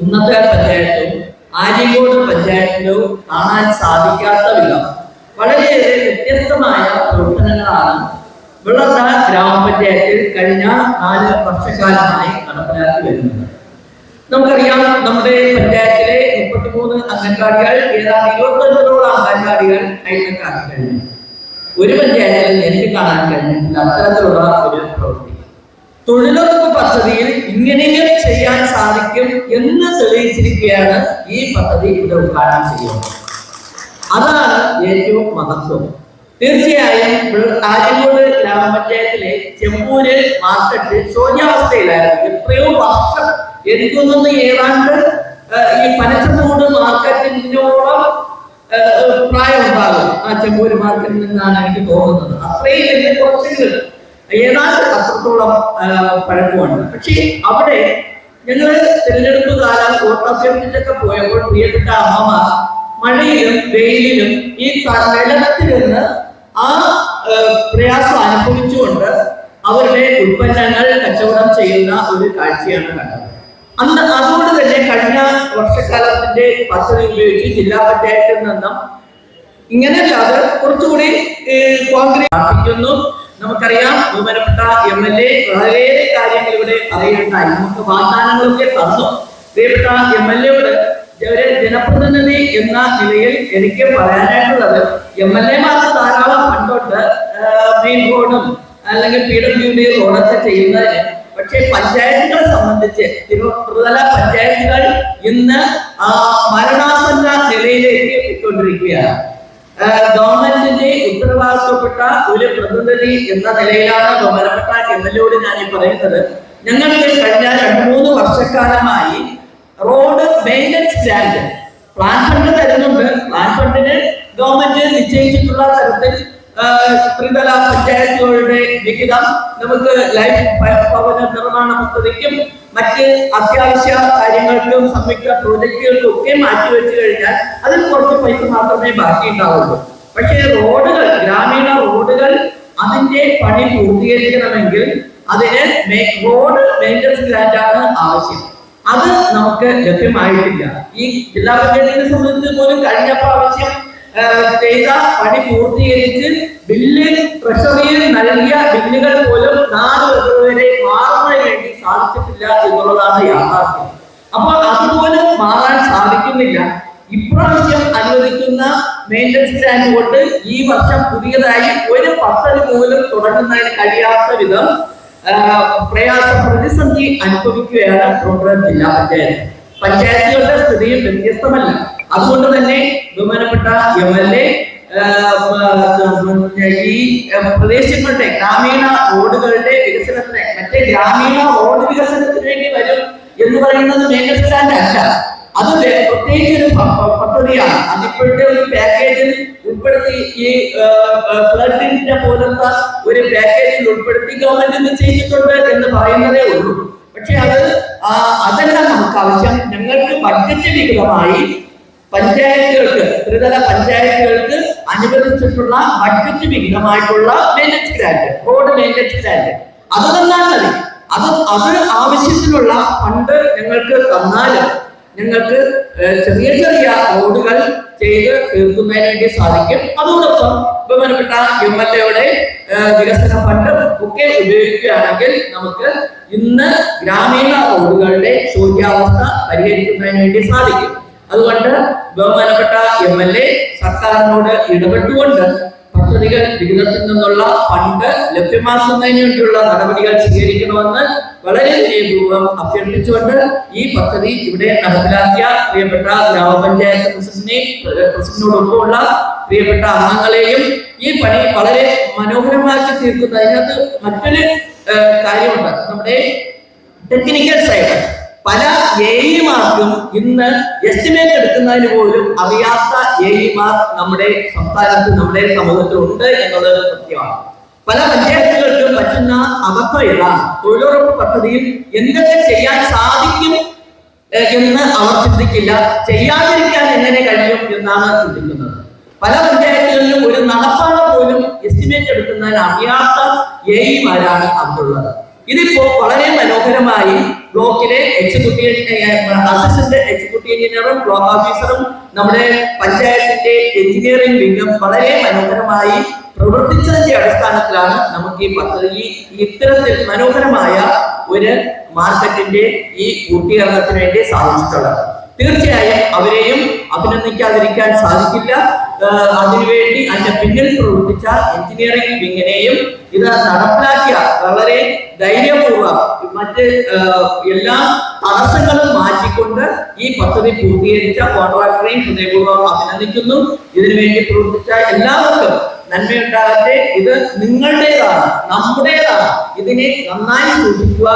കുന്നത്തെ പഞ്ചായത്തും ആര്യങ്കോട് പഞ്ചായത്തിലും കാണാൻ സാധിക്കാത്ത വിധം വളരെയേറെ വ്യത്യസ്തമായ പ്രവർത്തനങ്ങളാണ് വിളത്ത ഗ്രാമപഞ്ചായത്തിൽ കഴിഞ്ഞ നാല് വർഷക്കാലമായി നടപ്പിലാക്കി വരുന്നത്. നമുക്കറിയാം നമ്മുടെ പഞ്ചായത്തിലെ മുപ്പത്തിമൂന്ന് അംഗൻവാടികൾ ഏതാണ്ട് ഇരുപത്തൊൻപതോളം അംഗൻവാടികൾ കൈക്കലാക്കി കഴിഞ്ഞു. ഒരു പഞ്ചായത്തിൽ എനിക്ക് കാണാൻ കഴിഞ്ഞിട്ടില്ല. അത്തരത്തിലുള്ള ഒരു പ്രവൃത്തി തൊഴിലുറപ്പ് പദ്ധതിയിൽ ചെയ്യാൻ സാധിക്കും എന്ന് തെളിയിച്ചിരിക്കുകയാണ് ഈ പദ്ധതി ഇവിടെ ഉദ്ഘാടനം ചെയ്യുന്നത്. അതാണ് ഏറ്റവും മഹത്വം. തീർച്ചയായും ആര്യങ്കോട് ഗ്രാമപഞ്ചായത്തിലെ ചെമ്പൂര് മാർക്കറ്റ് ശോചാവസ്ഥയിലായിരുന്നു എത്രയോ വർഷം എനിക്കൊന്നും ഏതാണ്ട് ഈ പനച്ചമൂട് മാർക്കറ്റിനോളം പ്രായം ഉണ്ടാകും ആ ചെമ്പൂര് മാർക്കറ്റിൽ നിന്നാണ് എനിക്ക് തോന്നുന്നത്. അത്രയും വലിയ കുറച്ചെങ്കിലും ഏതാണ്ട് അത്രത്തോളം പഴക്കമുണ്ട്. പക്ഷേ അവിടെ ഞങ്ങൾ തിരഞ്ഞെടുപ്പ് കാലം വോട്ടഭ്യർത്ഥിച്ചൊക്കെ പോയപ്പോൾ പ്രിയപ്പെട്ട അമ്മമാർ മഴയിലും വെയിലിലും ഈ നിലത്തിരുന്ന് ആ പ്രയാസം അനുഭവിച്ചുകൊണ്ട് അവരുടെ ഉൽപ്പന്നങ്ങൾ കച്ചവടം ചെയ്യുന്ന ഒരു കാഴ്ചയാണ് കണ്ടത്. അന്ന് അതുകൊണ്ട് തന്നെ കഴിഞ്ഞ വർഷക്കാലത്തിന്റെ പദ്ധതി ഉപയോഗിച്ച് ജില്ലാ പഞ്ചായത്തിൽ നിന്നും ഇങ്ങനെയല്ലാതെ കുറച്ചുകൂടി കോൺഗ്രസ് നമുക്കറിയാം ബഹുമാനപ്പെട്ട എം എൽ എ വളരെയേറെ കാര്യങ്ങൾ ഇവിടെ പറയുണ്ടായി നമുക്ക് വാഗ്ദാനങ്ങളൊക്കെ തന്നു. പ്രിയപ്പെട്ട എം എൽ എയോട് ഒരു ജനപ്രതിനിധി എന്ന നിലയിൽ എനിക്ക് പറയാനായിട്ടുള്ളത് എം എൽ എമാർക്ക് ധാരാളം പണ്ടോട്ട് മെയിൻ റോഡും അല്ലെങ്കിൽ പി ഡബ്ല്യു ഡി റോഡൊക്കെ ചെയ്യുന്നതിന്. പക്ഷേ പഞ്ചായത്തുകളെ സംബന്ധിച്ച് തിരുവനന്തപുരതല പഞ്ചായത്തുകൾ ഇന്ന് മരണാസന്ന നിലയിലേക്ക് എത്തിക്കൊണ്ടിരിക്കുകയാണ്. ഗവൺമെന്റിന്റെ ഉത്തരവാദിത്വപ്പെട്ട ഒരു പ്രതിനിധി എന്ന നിലയിലാണ് ബഹുമാനപ്പെട്ട എം എൽ എയോട് ഞാൻ ഈ പറയുന്നത്. ഞങ്ങൾക്ക് കഴിഞ്ഞ രണ്ട് മൂന്ന് വർഷക്കാലമായി road maintenance grant plan fund തരുന്നുണ്ട്. പ്ലാൻ ഫണ്ടിന് ഗവൺമെന്റ് നിശ്ചയിച്ചിട്ടുള്ള തരത്തിൽ ത്രിതല പഞ്ചായത്തുകളുടെ വിഹിതം നമുക്ക് ലൈഫ് ഭവന നിർമ്മാണ പദ്ധതിക്കും മറ്റ് അത്യാവശ്യ കാര്യങ്ങൾക്കും സംയുക്ത പ്രോജക്റ്റുകൾക്കും ഒക്കെ മാറ്റിവെച്ചു കഴിഞ്ഞാൽ അതിൽ കുറച്ച് പൈസ മാത്രമേ ബാക്കി ഉണ്ടാവുള്ളൂ പക്ഷേ റോഡുകൾ ഗ്രാമീണ റോഡുകൾ അതിന്റെ പണി പൂർത്തീകരിക്കണമെങ്കിൽ അതിന് റോഡ് മെയിന്റനൻസ് ഗ്രാന്റ് ആണ് ആവശ്യം. അത് നമുക്ക് ലഭ്യമായിട്ടില്ല. ഈ ജില്ലാ പഞ്ചായത്തിനെ സംബന്ധിച്ച് പോലും കഴിഞ്ഞ പ്രാവശ്യം ചെയ്ത പണി പൂർത്തീകരിച്ച് ബില്ല് ട്രഷറിയിൽ നൽകിയ ബില്ലുകൾ പോലും നാല് വർഷം വരെ മാറുന്നതിന് വേണ്ടി സാധിച്ചിട്ടില്ല എന്നുള്ളതാണ് യാഥാർത്ഥ്യം. അപ്പോൾ അതുപോലും മാറാൻ സാധിക്കുന്നില്ല. ഇപ്രാവശ്യം അനുവദിക്കുന്ന മെയിന്റനൻസ് ഗ്രാൻഡ് കൊണ്ട് ഈ വർഷം പുതിയതായി ഒരു പദ്ധതി പോലും തുടങ്ങുന്നതിന് കഴിയാത്ത വിധം പ്രയാസ പ്രതിസന്ധി അനുഭവിക്കുകയാണ് കോട്ടയം ജില്ലാ പഞ്ചായത്ത്. പഞ്ചായത്തുകളുടെ സ്ഥിതിയും വ്യത്യസ്തമല്ല. അതുകൊണ്ട് തന്നെ ബഹുമാനപ്പെട്ട എം എൽ എ ഈ പ്രദേശങ്ങളുടെ ഗ്രാമീണ റോഡുകളുടെ വികസനത്തിന് മറ്റേ ഗ്രാമീണ റോഡ് വികസനത്തിന് വേണ്ടി വരും എന്ന് പറയുന്നത് ഗ്രാന്റ് അല്ല. അത് പ്രത്യേകിച്ച് ഒരു പദ്ധതിയാണ്. അതിപ്പോഴത്തെ ഒരു പാക്കേജിൽ ഉൾപ്പെടുത്തി ഈ ഫ്ലഡിന്റെ പോലത്തെ ഒരു പാക്കേജിൽ ഉൾപ്പെടുത്തി ഗവൺമെന്റ് നിശ്ചയിച്ചിട്ടുണ്ട് എന്ന് പറയുന്നതേ ഉള്ളൂ. പക്ഷെ അത് അതല്ല നമുക്ക് ആവശ്യം. ഞങ്ങൾക്ക് ബഡ്ജറ്റ് വിഹിതമായി പഞ്ചായത്തുകൾക്ക് ത്രിതല പഞ്ചായത്തുകൾക്ക് അനുവദിച്ചിട്ടുള്ള ബഡ്ജറ്റ് വിഹിതമായിട്ടുള്ള മെയിന്റെ ഗ്രാൻഡ് റോഡ് മെയിന്റെ ഗ്രാൻഡ് അത് തന്നാൽ മതി. അത് അത് ആവശ്യത്തിനുള്ള ഫണ്ട് ഞങ്ങൾക്ക് തന്നാലും ഞങ്ങൾക്ക് ചെറിയ ചെറിയ റോഡുകൾ ചെയ്ത് തീർക്കുന്നതിന് വേണ്ടി സാധിക്കും. അതോടൊപ്പം ബഹുമാനപ്പെട്ട എം എൽ എയുടെ വികസന ഫണ്ട് ഒക്കെ ഉപയോഗിക്കുകയാണെങ്കിൽ നമുക്ക് ഇന്ന് ഗ്രാമീണ റോഡുകളുടെ ശൂന്യാവസ്ഥ പരിഹരിക്കുന്നതിന് വേണ്ടി സാധിക്കും. അതുകൊണ്ട് ബഹുമാനപ്പെട്ട എം എൽ എ സർക്കാരിനോട് ഇടപെട്ടുകൊണ്ട് പദ്ധതികൾ വിഹിതത്തിൽ നിന്നുള്ള ഫണ്ട് ലഭ്യമാക്കുന്നതിന് വേണ്ടിയുള്ള നടപടികൾ സ്വീകരിക്കണമെന്ന് വളരെ വിനയപൂർവം അഭ്യർത്ഥിച്ചുകൊണ്ട് ഈ പദ്ധതി ഇവിടെ നടപ്പിലാക്കിയ പ്രിയപ്പെട്ട ഗ്രാമപഞ്ചായത്ത് പ്രസിഡന്റിനെ പ്രസിഡന്റിനോടൊപ്പമുള്ള പ്രിയപ്പെട്ട അംഗങ്ങളെയും ഈ പണി വളരെ മനോഹരമാക്കി തീർക്കുന്നതിനകത്ത് മറ്റൊരു കാര്യമുണ്ട്. നമ്മുടെ ടെക്നിക്കൽ സൈഡ് പല എയിമാർക്കും ഇന്ന് എസ്റ്റിമേറ്റ് എടുക്കുന്നതിന് പോലും അറിയാത്ത എയിമാർ നമ്മുടെ സംസ്ഥാനത്ത് നമ്മുടെ സമൂഹത്തിൽ ഉണ്ട് എന്നുള്ളത് സത്യമാണ്. പല പഞ്ചായത്തുകൾക്കും പറ്റുന്ന അവസ്ഥ ഇതാണ്. തൊഴിലുറപ്പ് പദ്ധതിയിൽ എന്തൊക്കെ ചെയ്യാൻ സാധിക്കും എന്ന് അവർ ചിന്തിക്കില്ല. ചെയ്യാതിരിക്കാൻ എങ്ങനെ കഴിയും എന്നാണ് ചിന്തിക്കുന്നത്. പല പഞ്ചായത്തുകളിലും ഒരു നടപ്പാത പോലും എസ്റ്റിമേറ്റ് എടുക്കുന്നതിന് അറിയാത്ത എയിമാരാണ് അവിടുള്ളത് ഇതിപ്പോ വളരെ മനോഹരമായി ബ്ലോക്കിലെ എക്സിക്യൂട്ടീവ് അസിസ്റ്റന്റ് എക്സിക്യൂട്ടീവ് എഞ്ചിനീയറും ബ്ലോക്ക് ഓഫീസറും നമ്മുടെ പഞ്ചായത്തിന്റെ എഞ്ചിനീയറിംഗ് വിംഗം വളരെ മനോഹരമായി പ്രവർത്തിച്ചതിന്റെ അടിസ്ഥാനത്തിലാണ് നമുക്ക് ഈ പദ്ധതി ഇത്തരത്തിൽ മനോഹരമായ ഒരു മാർക്കറ്റിന്റെ ഈ പൂർത്തീകരണത്തിന് വേണ്ടി സാധിച്ചിട്ടുള്ളത്. തീർച്ചയായും അവരെയും അഭിനന്ദിക്കാതിരിക്കാൻ സാധിക്കില്ല. അതിനുവേണ്ടി അതിന്റെ പിന്നിൽ പ്രവർത്തിച്ച എഞ്ചിനീയറിംഗ് വിങ്ങിനെയും ഇത് നടപ്പിലാക്കിയ വളരെ ധൈര്യപൂർവം മറ്റ് എല്ലാ തടസ്സങ്ങളും മാറ്റിക്കൊണ്ട് ഈ പദ്ധതി പൂർത്തീകരിച്ച കോൺട്രാക്ടറെയും ഹൃദയപൂർവം അഭിനന്ദിക്കുന്നു. ഇതിനുവേണ്ടി പ്രവർത്തിച്ച എല്ലാവർക്കും നന്മയുണ്ടാകട്ടെ. ഇത് നിങ്ങളുടേതാണ് നമ്മുടേതാണ്. ഇതിനെ നന്നായി സൂക്ഷിക്കുക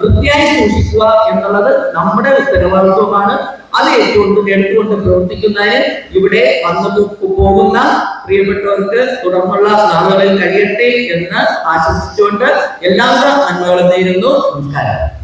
വൃത്തിയായി സൂക്ഷിക്കുക എന്നുള്ളത് നമ്മുടെ ഉത്തരവാദിത്വമാണ്. അത് ഏറ്റുകൊണ്ട് എടുത്തുകൊണ്ട് പ്രവർത്തിക്കുന്നതിന് ഇവിടെ വന്നു പോകുന്ന പ്രിയപ്പെട്ടവർക്ക് തുടർന്നുള്ള നാളുകളിൽ കഴിയട്ടെ എന്ന് ആശംസിച്ചുകൊണ്ട് എല്ലാവിധ നന്മകളും നേരുന്നു. നമസ്കാരം.